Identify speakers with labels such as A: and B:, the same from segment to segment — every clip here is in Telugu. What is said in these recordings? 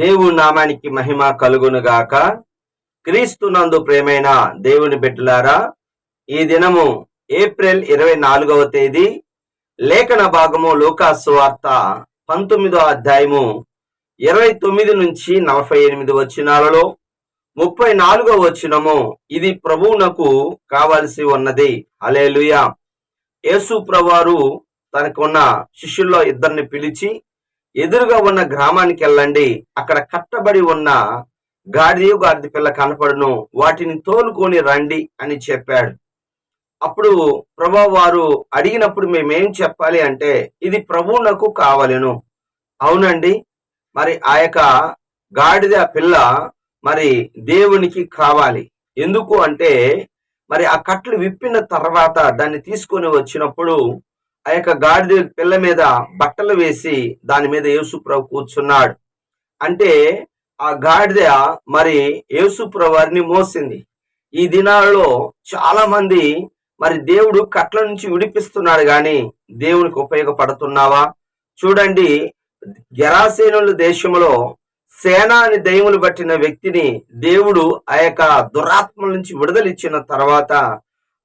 A: దేవుని నామానికి మహిమ కలుగునుగాక. క్రీస్తునందు ప్రేమైన దేవుని బిడ్డలారా ఈ దినము ఏప్రిల్ ఇరవై నాలుగవ తేదీ లేఖన భాగము లూకాసు వార్త పంతొమ్మిదో అధ్యాయము ఇరవై తొమ్మిది నుంచి నలభై ఎనిమిది వచనాలలో ముప్పై నాలుగో వచనము ఇది ప్రభువునకు కావలసి ఉన్నది. అలేలుయా యేసు ప్రవారు తనకున్న శిష్యుల్లో ఇద్దరిని పిలిచి ఎదురుగా ఉన్న గ్రామానికి వెళ్ళండి అక్కడ కట్టబడి ఉన్న గాడిద గాడిద పిల్ల కనపడును. వాటిని తోలుకొని రండి అని చెప్పాడు. అప్పుడు ప్రభా వారు అడిగినప్పుడు మేమేం చెప్పాలి అంటే ఇది ప్రభువునకు కావలను. అవునండి. మరి ఆ యొక్క గాడిద పిల్ల మరి దేవునికి కావాలి. ఎందుకు అంటే మరి ఆ కట్లు విప్పిన తర్వాత దాన్ని తీసుకొని వచ్చినప్పుడు ఆ యొక్క గాడిద పిల్ల మీద బట్టలు వేసి దాని మీద యేసుప్రభు కూర్చున్నాడు. అంటే ఆ గాడిద మరి యేసుప్రభు వారిని మోసింది. ఈ దినాలలో చాలా మంది మరి దేవుడు కట్ల నుంచి విడిపిస్తున్నాడు కానీ దేవునికి ఉపయోగపడుతున్నావా? చూడండి గెరాసేనుల దేశంలో సేనాని దయములు పట్టిన వ్యక్తిని దేవుడు ఆ యొక్క దురాత్మల నుంచి విడుదలిచ్చిన తర్వాత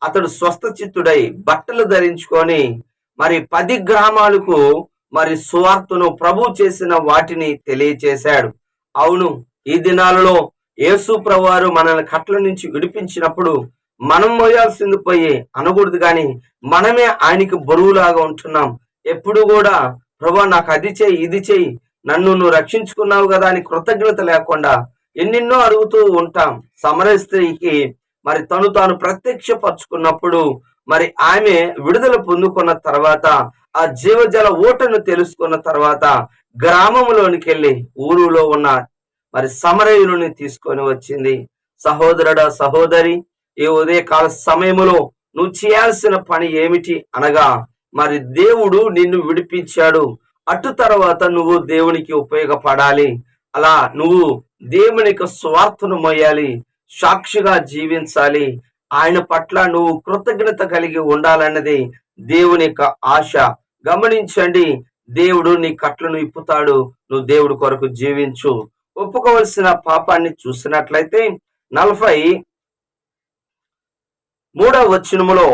A: అతడు స్వస్థ చిత్తుడై బట్టలు ధరించుకొని మరి పది గ్రామాలకు మరి సువార్తను ప్రభు చేసిన వాటిని తెలియచేశాడు. అవును ఈ దినాలలో యేసు ప్రభువారు మనల్ని కట్ల నుంచి విడిపించినప్పుడు మనం మోయాల్సింది పోయి అనకూడదు కానీ మనమే ఆయనకి బరువులాగా ఉంటున్నాం. ఎప్పుడు కూడా ప్రభా నాకు అది చేయి ఇది చేయి నన్ను నువ్వు రక్షించుకున్నావు కదా అని కృతజ్ఞత లేకుండా ఎన్నెన్నో అడుగుతూ ఉంటాం. సమర స్త్రీకి మరి తను తాను ప్రత్యక్షపరుచుకున్నప్పుడు మరి ఆమె విడుదల పొందుకున్న తర్వాత ఆ జీవజల ఓటను తెలుసుకున్న తర్వాత గ్రామంలోనికి వెళ్ళి ఊరులో ఉన్న మరి సమరయుని తీసుకొని వచ్చింది. సహోదరుడ సహోదరి ఈ ఉదయకాల సమయంలో నువ్వు చేయాల్సిన పని ఏమిటి అనగా మరి దేవుడు నిన్ను విడిపించాడు. అటు తర్వాత నువ్వు దేవునికి ఉపయోగపడాలి. అలా నువ్వు దేవునికి స్వార్థను మోయాలి సాక్షిగా జీవించాలి. ఆయన పట్ల నువ్వు కృతజ్ఞత కలిగి ఉండాలన్నది దేవుని యొక్క ఆశ. గమనించండి దేవుడు నీ కట్లను ఇప్పుతాడు. నువ్వు దేవుడి కొరకు జీవించు. ఒప్పుకోవలసిన పాపాన్ని చూసినట్లయితే నలభై మూడవ వచనములో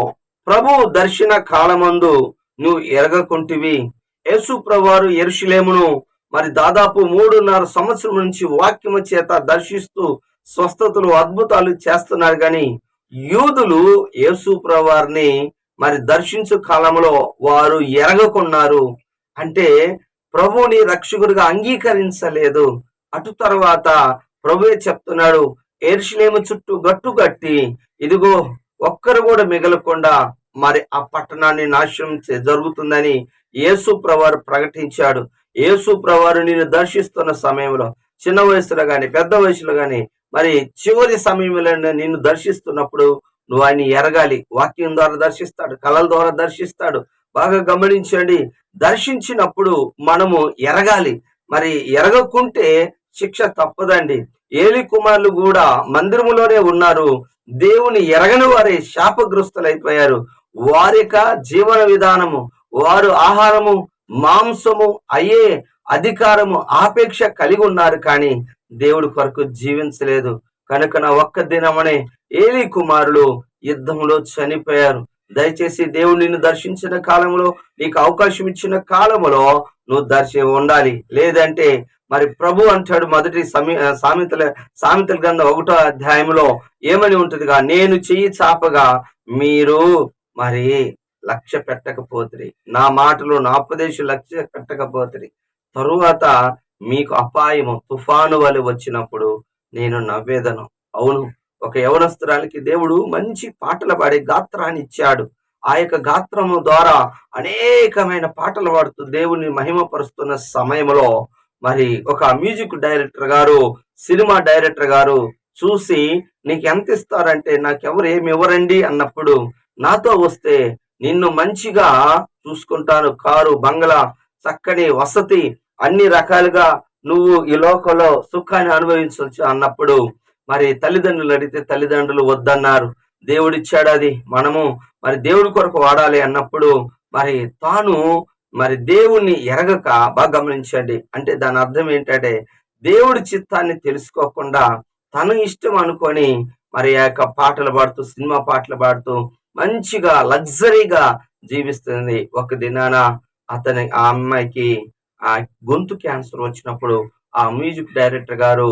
A: ప్రభు దర్శన కాలమందు నువ్వు ఎరగకుంటివి. యేసు ప్రభువారు ఎరుషులేమును మరి దాదాపు మూడున్నర సంవత్సరం నుంచి వాక్యము చేత దర్శిస్తూ స్వస్థతలు అద్భుతాలు చేస్తున్నారు కానీ యూదులు యేసుప్రవారిని మరి దర్శించు కాలంలో వారు ఎరగకున్నారు. అంటే ప్రభువుని రక్షకుడిగా అంగీకరించలేదు. అటు తర్వాత ప్రభువే చెప్తున్నాడు ఏర్షిలేము చుట్టూ గట్టు కట్టి ఇదిగో ఒక్కరు కూడా మిగలకుండా మరి ఆ పట్టణాన్ని నాశనం చే- జరుగుతుందని యేసు ప్రవారు ప్రకటించాడు. యేసు ప్రవారు దర్శిస్తున్న సమయంలో చిన్న వయసులో గాని పెద్ద వయసులో గాని మరి చివరి సమయంలో నిన్ను దర్శిస్తున్నప్పుడు నువ్వు ఆయన ఎరగాలి. వాక్యం ద్వారా దర్శిస్తాడు కళల ద్వారా దర్శిస్తాడు. బాగా గమనించండి. దర్శించినప్పుడు మనము ఎరగాలి. మరి ఎరగకుంటే శిక్ష తప్పదండి. ఏలి కుమారులు కూడా మందిరములోనే ఉన్నారు. దేవుని ఎరగని వారే శాపగ్రస్తులైపోయారు. వారి యొక్క జీవన విధానము వారు ఆహారము మాంసము అయ్యే అధికారము ఆపేక్ష కలిగి ఉన్నారు కానీ దేవుడి కొరకు జీవించలేదు. కనుక నా ఒక్క దినమనే ఏలి కుమారులు యుద్ధంలో చనిపోయారు. దయచేసి దేవుడు నిన్ను దర్శించిన కాలంలో నీకు అవకాశం ఇచ్చిన కాలంలో నువ్వు దర్శి ఉండాలి. లేదంటే మరి ప్రభు అంటాడు మొదటి సామెతల సామెతల గ్రంథం ఒకటో అధ్యాయంలో ఏమని ఉంటుందిగా? నేను చెయ్యి చాపగా మీరు మరి లక్ష్య పెట్టకపోతుంది నా మాటలు నా ఉపదేశం లక్ష్య పెట్టకపోతుంది తరువాత మీకు అపాయము తుఫాను వలె వచ్చినప్పుడు నేను నవ్వేదను. అవును ఒక యవనస్తురాలకి దేవుడు మంచి పాటలు పాడే గాత్రాన్ని ఇచ్చాడు. ఆ యొక్క గాత్రము ద్వారా అనేకమైన పాటలు పాడుతూ దేవుని మహిమపరుస్తున్న సమయంలో మరి ఒక మ్యూజిక్ డైరెక్టర్ గారు సినిమా డైరెక్టర్ గారు చూసి నీకు ఎంత ఇస్తారంటే నాకెవరు ఏమి ఇవ్వరండి? అన్నప్పుడు నాతో వస్తే నిన్ను మంచిగా చూసుకుంటాను. కారు బంగ్లా చక్కని వసతి అన్ని రకాలుగా నువ్వు ఈ లోకంలో సుఖాన్ని అనుభవించవచ్చు అన్నప్పుడు మరి తల్లిదండ్రులు అడిగితే తల్లిదండ్రులు వద్దన్నారు. దేవుడిచ్చాడు అది. మనము మరి దేవుడి కొరకు వాడాలి అన్నప్పుడు మరి తాను మరి దేవుణ్ణి ఎరగక బాగా గమనించండి. అంటే దాని అర్థం ఏంటంటే దేవుడి చిత్తాన్ని తెలుసుకోకుండా తను ఇష్టం అనుకొని మరి ఆ యొక్క పాటలు పాడుతూ సినిమా పాటలు పాడుతూ మంచిగా లగ్జరీగా జీవిస్తుంది. ఒక దినాన అతని ఆ అమ్మాయికి ఆ గొంతు క్యాన్సర్ వచ్చినప్పుడు ఆ మ్యూజిక్ డైరెక్టర్ గారు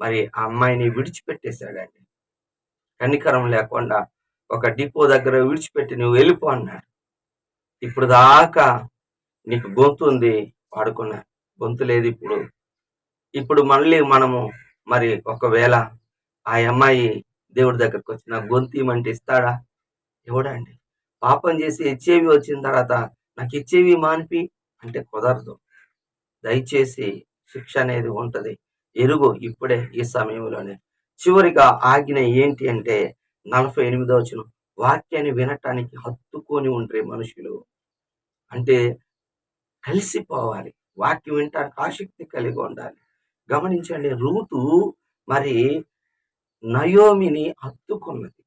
A: మరి ఆ అమ్మాయిని విడిచిపెట్టేశాడండి. కనికరం లేకుండా ఒక డిపో దగ్గర విడిచిపెట్టి నువ్వు వెళ్ళిపో అన్నాడు. ఇప్పుడు దాకా నీకు గొంతు ఉంది వాడుకున్నా. గొంతు లేదు ఇప్పుడు. ఇప్పుడు మళ్ళీ మనము మరి ఒకవేళ ఆ అమ్మాయి దేవుడి దగ్గరకు వచ్చిన గొంతు ఇమంటే ఇస్తాడా? ఇవ్వడండి పాపం చేసి హెచ్ఐవి వచ్చిన తర్వాత నాకు హెచ్ఐవి మానిపి అంటే కుదరదు. దయచేసి శిక్ష అనేది ఉంటది. ఎరుగు ఇప్పుడే ఈ సమయంలోనే. చివరిగా ఆజ్ఞ ఏంటి అంటే నలభై ఎనిమిదో వచ్చిన వాక్యాన్ని వినటానికి హత్తుకొని ఉండే మనుషులు. అంటే కలిసిపోవాలి. వాక్యం వినటానికి ఆసక్తి కలిగి ఉండాలి. గమనించండి రూతు మరి నయోమిని హత్తుకున్నది.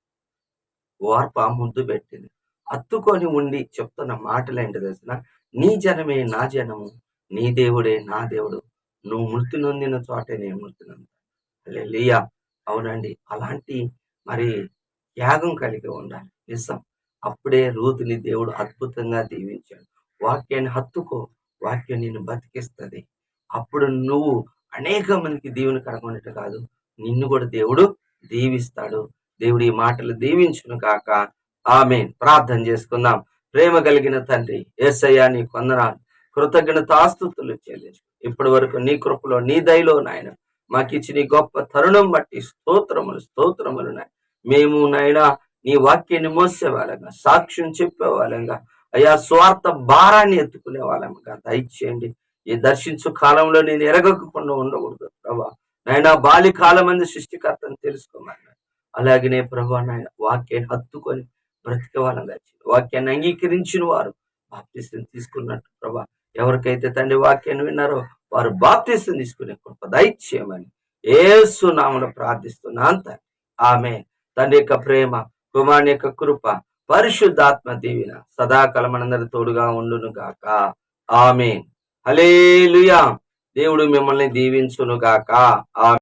A: ఓర్ప ముద్దు పెట్టింది. హత్తుకొని ఉండి చెప్తున్న మాటలు ఏంటి తెలిసిన నీ జనమే నా జనము. నీ దేవుడే నా దేవుడు. నువ్వు మృతి నొందిన చోటే నేను మృతి నొందుతాను లియా అవునండి. అలాంటి మరి త్యాగం కలిగి ఉండాలి. నిజం. అప్పుడే రూతుని దేవుడు అద్భుతంగా దీవించాడు. వాక్యాన్ని హత్తుకో. వాక్యం నిన్ను బతికిస్తుంది. అప్పుడు నువ్వు అనేక మందికి దీవుని కనుగొన్నట్టు కాదు. నిన్ను కూడా దేవుడు దీవిస్తాడు. దేవుడి ఈ మాటలు దీవించును కాక ఆమె ప్రార్థన చేసుకుందాం. ప్రేమ కలిగిన తండ్రి ఏసయ్యా నీ కొందనాలు కృతజ్ఞతాస్థుతులు చెల్లించు. ఇప్పటి వరకు నీ కృపలో నీ దయలో నాయన మాకిచ్చి నీ గొప్ప తరుణం బట్టి స్తోత్రములు స్తోత్రములు నాయన. మేము నాయన నీ వాక్యాన్ని మోసే వాళ్ళంగా సాక్ష్యం చెప్పే వాళ్ళంగా అయ్యా స్వార్థ భారాన్ని ఎత్తుకునే వాళ్ళంగా దయచేయండి. ఈ దర్శించు కాలంలో నేను ఎరగకుండా ఉండకూడదు ప్రభా. నాయన బాలి కాలం మంది సృష్టికర్తను తెలుసుకోమన్నాడు అలాగనే ప్రభా నాయన వాక్యాన్ని హత్తుకొని బ్రతికే వాళ్ళంగా వాక్యాన్ని అంగీకరించిన వారు బాప్తిస్తం తీసుకున్నట్టు ప్రభా ఎవరికైతే తండ్రి వాక్యాన్ని విన్నారో వారు బాప్తిస్తం తీసుకునే కృప దయచేయమని ఏసు నామను ప్రార్థిస్తున్నాను తండ్రి. ఆమె తండ్రి యొక్క ప్రేమ కుమారుని యొక్క కృప పరిశుద్ధాత్మ దీవిన సదాకాలం మనందరి తోడుగా ఉండును గాక. ఆమె హలేలుయా దేవుడు మిమ్మల్ని దీవించును గాక. ఆమె